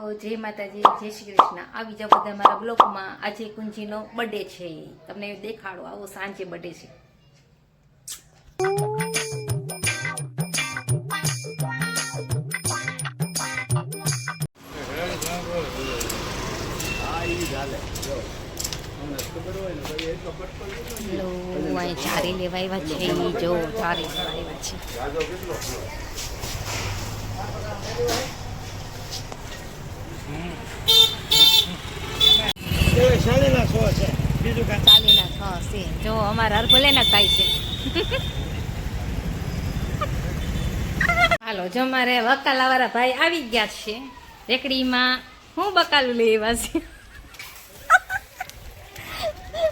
તો જય માતાજી, જય શ્રી કૃષ્ણ. આવી બીજા બધા મારા બ્લોકમાં આજે કુંજીનો બર્થડે છે. તમને દેખાડો, આવો સાંજે બર્થડે છે. ચારી લેવા આવ્યા છે. જો, ચારી લેવા આવ્યા છે. શાળીના સો છે બીજું કાંઈ ચાલીના છ છે જો અમારા હરભલેના થાય છે હાલો જો મારે વકાલાવાળા ભાઈ આવી ગયા છે રેકડીમાં હું બકાલું લઈ આવ્યા છે?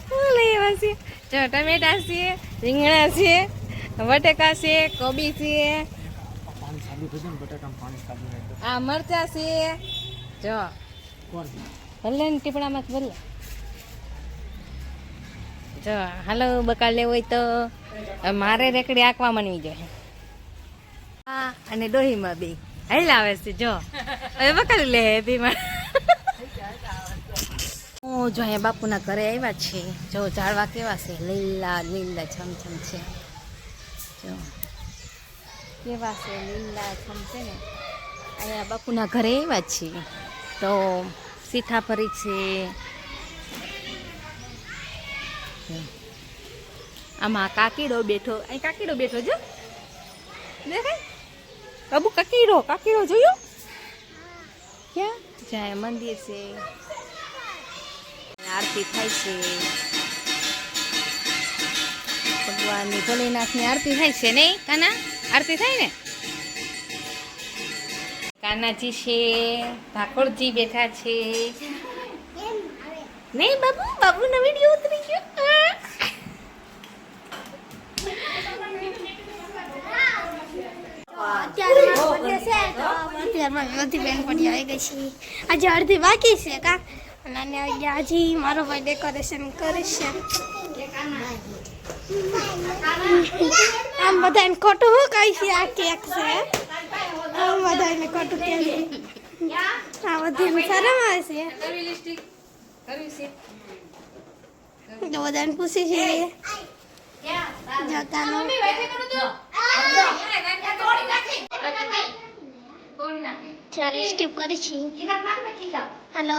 હું લઈ આવ્યા છે? જો ટમેટા છે રીંગણા છે બટેકા છે કોબી છે આ મરચા છે જો. ભલે ને ટીપણામાં ભલે. જો, હાલો બકા લેવો હોય તો મારે રેકડી આંકવા માંડવી જોઈએ. હા અને ડોહીમાં બે. હાલ આવે છે, જો. હવે બકાલ લે બીમાં હું જો અહીંયા બાપુના ઘરે આવ્યા છે. જો, ઝાડવા કેવા છે? લીલા લીલા, છમછમ છે. જો. કેવા છે? લીલા છમ છે ને? અહીંયા બાપુના ઘરે આવ્યા છીએ. તો સીતાફળી છે. આમાં કાકીડો બેઠો, અહીં કાકીડો બેઠો જો. દેખાય? અબુ, કાકીડો કાકીડો જોયો? ક્યાં? જ્યાં મંદિર છે. આરતી થાય છે. ભગવાનની ભોલેનાથની આરતી થાય છે નહીં, કાના? આરતી થાય ને? કાનાજી છે ઠાકોરજી બેઠા છે. નહીં બાબુ બાબુનો વીડિયો ઉતરી ગયો. બધી બેનપણી આવી ગઈ છે. આજે અડધી બાકી છે કા? અને આજે મારો ભાઈ ડેકોરેશન કરે છે. આમ બધાને ખોટું શું કહી છે આ કેક છે? આવું બધા એને ખોટું કે આ બધી શરમ આવે છે તો બધાને પૂછી છે. Hello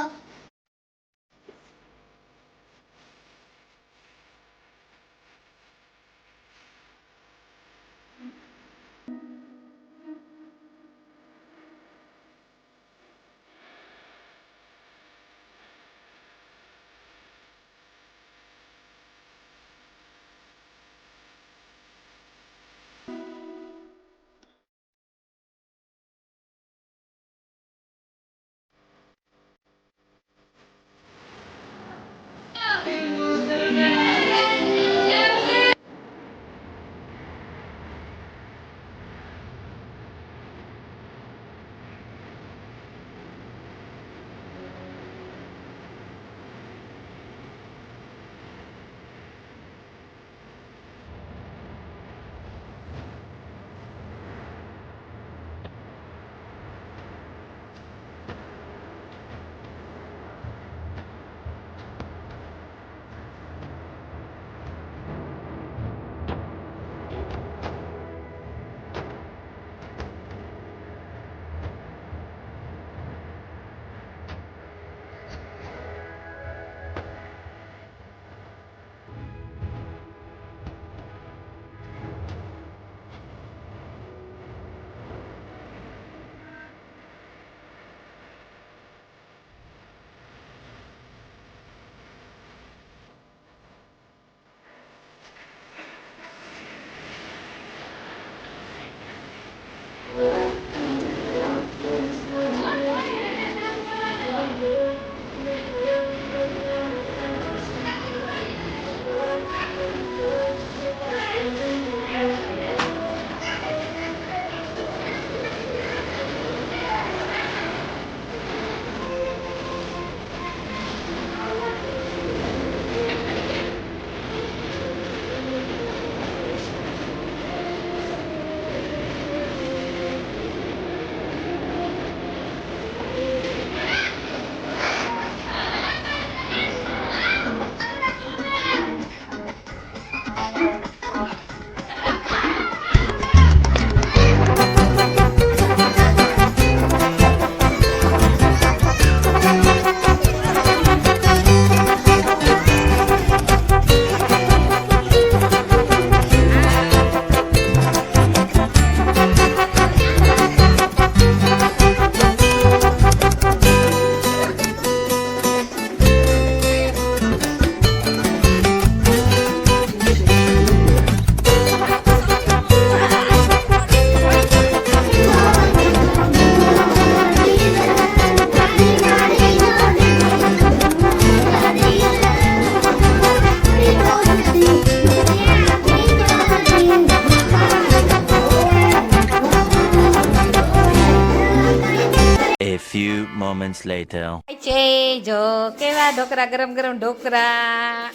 moments later. છે જો કેવા ઢોકરા ગરમ ગરમ ઢોકરા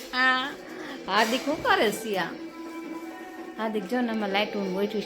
હાર્દિક શું કરે સિયા હાર્દિક જો ને લાઈટ ઊંઘ હોય છે